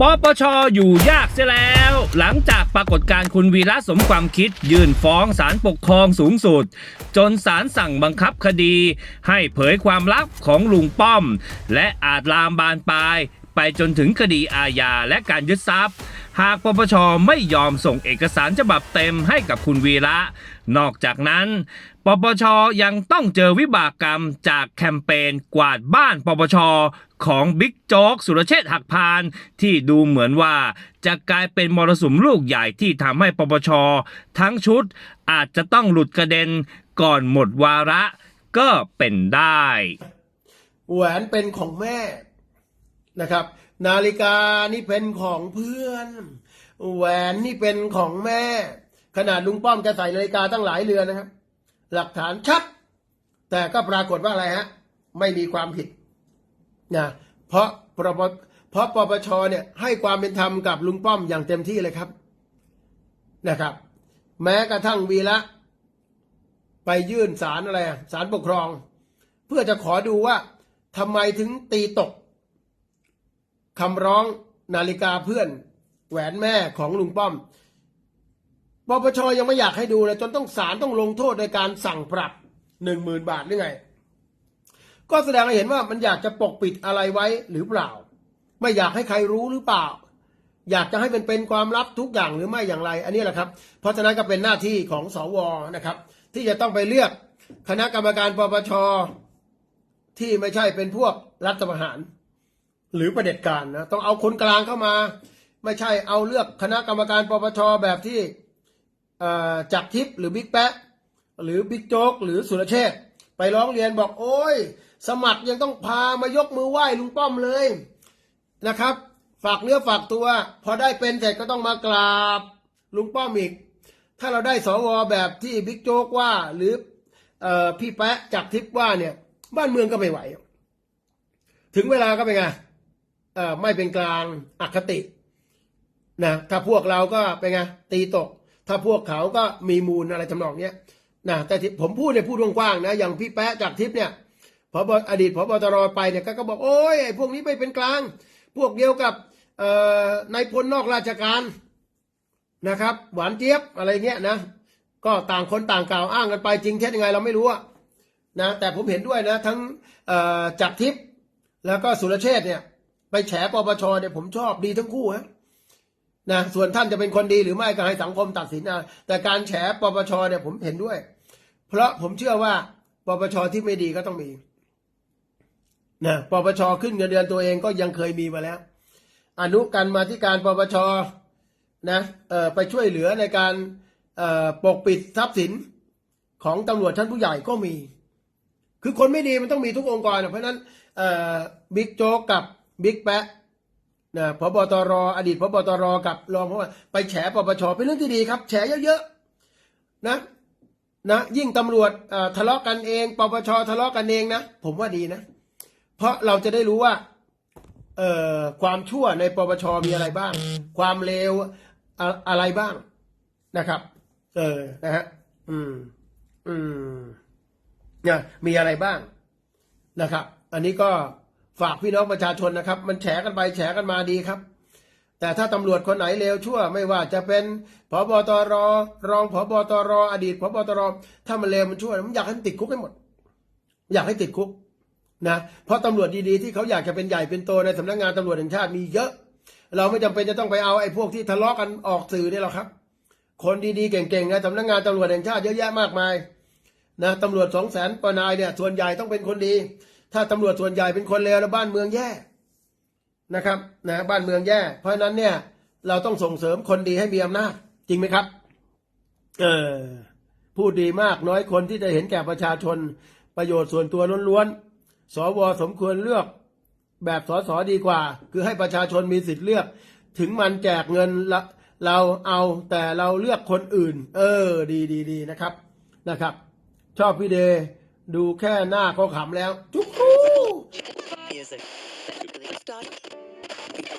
ปปชอยู่ยากเสียแล้ว หลังจากปรากฏการคุณวีระสมความคิด ยื่นฟ้องศาลปกครองสูงสุด จนศาลสั่งบังคับคดี ให้เผยความลับของลุงป้อม และอาจลามบานปลาย ไปจนถึงคดีอาญาและการยึดทรัพย์ หากปปชไม่ยอมส่งเอกสารฉบับเต็มให้กับคุณวีระ นอกจากนั้น ปปชยังต้องเจอวิบากกรรมจากแคมเปญกวาดบ้านปปชของบิ๊กโจ๊กสุรเชษฐ์หักพาน ที่ดูเหมือนว่าจะกลายเป็นมรสุมลูกใหญ่ที่ทำให้ปปชทั้งชุดอาจจะต้องหลุดกระเด็นก่อนหมดวาระก็เป็นได้ แหวนเป็นของแม่ นะครับ นาฬิกานี่เป็นของเพื่อน แหวนนี่เป็นของแม่ ขนาดลุงป้อมจะใส่นาฬิกาตั้งหลายเรือนนะครับ หลักฐานชัด แต่ก็ปรากฏว่าอะไรฮะ ไม่มีความผิดนะเพราะปปเพราะปปชเนี่ยให้ความเป็นธรรมกับลุงป้อมอย่างเต็มที่เลยครับนะครับ แม้กระทั่งวีระไปยื่นศาลอะไรอะศาลปกครอง เพื่อจะขอดูว่าทำไมถึงตีตก คำร้องนาฬิกาเพื่อนแหวนแม่ของลุงป้อม ปปชยังไม่อยากให้ดูเลยจนต้องศาลต้องลงโทษในการสั่งปรับหนึ่งหมื่นบาทหรือไง ก็แสดงให้เห็นว่ามันอยากจะปกปิดอะไรไว้หรือเปล่า ไม่อยากให้ใครรู้หรือเปล่า อยากจะให้มันเป็นความลับทุกอย่างหรือไม่อย่างไร อันนี้แหละครับ เพราะฉะนั้นก็เป็นหน้าที่ของสวนะครับ ที่จะต้องไปเลือกคณะกรรมการปปชที่ไม่ใช่เป็นพวกรัฐประหาร หรือประเด็จการนะต้องเอาคนกลางเข้ามา ไม่ใช่เอาเลือกคณะกรรมการปปชแบบที่จักทิพย์หรือบิ๊กแป๊ะหรือบิ๊กโจ๊กหรือสุรเชษไปร้องเรียนบอกโอ้ย สมัครยังต้องพามายกมือไหว้ลุงป้อมเลยนะครับ ฝากเนื้อฝากตัว พอได้เป็นเสร็จก็ต้องมากราบลุงป้อมอีก ถ้าเราได้สวแบบที่บิ๊กโจ๊กว่าหรืออพี่แป๊ะจักทิพย์ว่าเนี่ย บ้านเมืองก็ไม่ไหว ถึงเวลาก็เป็นไง ไม่เป็นกลางอคตินะถ้าพวกเราก็เป็นไงตีตก ถ้าพวกเขาก็มีมูลอะไรทำนองเนี้ยนะแต่ผมพูดในยพูดกว้างๆนะอย่างพี่แป๊ะจากทิพย์เนี่ยพบอดีตพบตรไปเนี่ยก็ก็บอกโอ้ยไอ้พวกนี้ไม่เป็นกลาง พวกเดียวกับเอ่อนายพลนอกราชการนะครับ หวานเจี๊ยบอะไรเงี้ยนะก็ต่างคนต่างกล่าวอ้างกันไปจริงเท็จยังไงเราไม่รู้นะแต่ผมเห็นด้วยนะทั้งจักทิพย์แล้วก็สุรเชษเนี่ย ไปแฉปปชเนี่ยผมชอบดีทั้งคู่ฮะนะส่วนท่านจะเป็นคนดีหรือไม่ก็ให้สังคมตัดสินนะแต่การแฉปปชเนี่ยผมเห็นด้วย เพราะผมเชื่อว่าปปชที่ไม่ดีก็ต้องมีนะปปชขึ้นเงินเดือนตัวเองก็ยังเคยมีมาแล้ว อนุกันมาที่การปปชนะเออไปช่วยเหลือในการเออปกปิดทรัพย์สินของตำรวจชั้นผู้ใหญ่ก็มี คือคนไม่ดีมันต้องมีทุกองค์กร เพราะฉะนั้นเออบิ๊กโจ๊กกับ บิ๊กแปะนะพบตรอดีตพบตรกับรองพบไปแฉปปชเป็นเรื่องที่ดีครับ แฉเยอะๆนะนะยิ่งตำรวจทะเลาะกันเองปปชทะเลาะกันเองนะผมว่าดีนะ เพราะเราจะได้รู้ว่าเอ่อความชั่วในปปชมีอะไรบ้าง ความเลวอะอะไรบ้างนะครับ เออนะฮะอืม อืมเนี่ยมีอะไรบ้างนะครับ อันนี้ก็ ฝากพี่น้องประชาชนนะครับ มันแฉกันไปแฉกันมาดีครับ แต่ถ้าตำรวจคนไหนเลวชั่ว ไม่ว่าจะเป็นพบตรรองพบตรอดีตพบตรถ้ามันเลวมันชั่วมันอยากให้มันติดคุกให้หมด อยากให้ติดคุกนะเพราะตำรวจดีๆที่เขาอยากจะเป็นใหญ่เป็นโตในสำนักงานตำรวจแห่งชาติมีเยอะ เราไม่จำเป็นจะต้องไปเอาไอ้พวกที่ทะเลาะกันออกสื่อนี่หรอกครับ คนดีๆเก่งๆในสำนักงานตำรวจแห่งชาติเยอะแยะมากมายนะตำรวจสองแสนปนายเนี่ยส่วนใหญ่ต้องเป็นคนดี ถ้าตำรวจส่วนใหญ่เป็นคนเลวแล้วบ้านเมืองแย่นะครับนะบ้านเมืองแย่ เพราะฉะนั้นเนี่ยเราต้องส่งเสริมคนดีให้มีอำนาจจริงไหมครับ เออพูดดีมากน้อยคนที่จะเห็นแก่ประชาชนประโยชน์ส่วนตัวล้วนๆสวสมควรเลือกแบบสสดีกว่า คือให้ประชาชนมีสิทธิ์เลือก ถึงมันแจกเงินเราเอาแต่เราเลือกคนอื่น เออ ดีดีดีนะครับนะครับ ชอบพี่เด ดูแค่หน้าก็ขำแล้วจุ๊ก Stuff.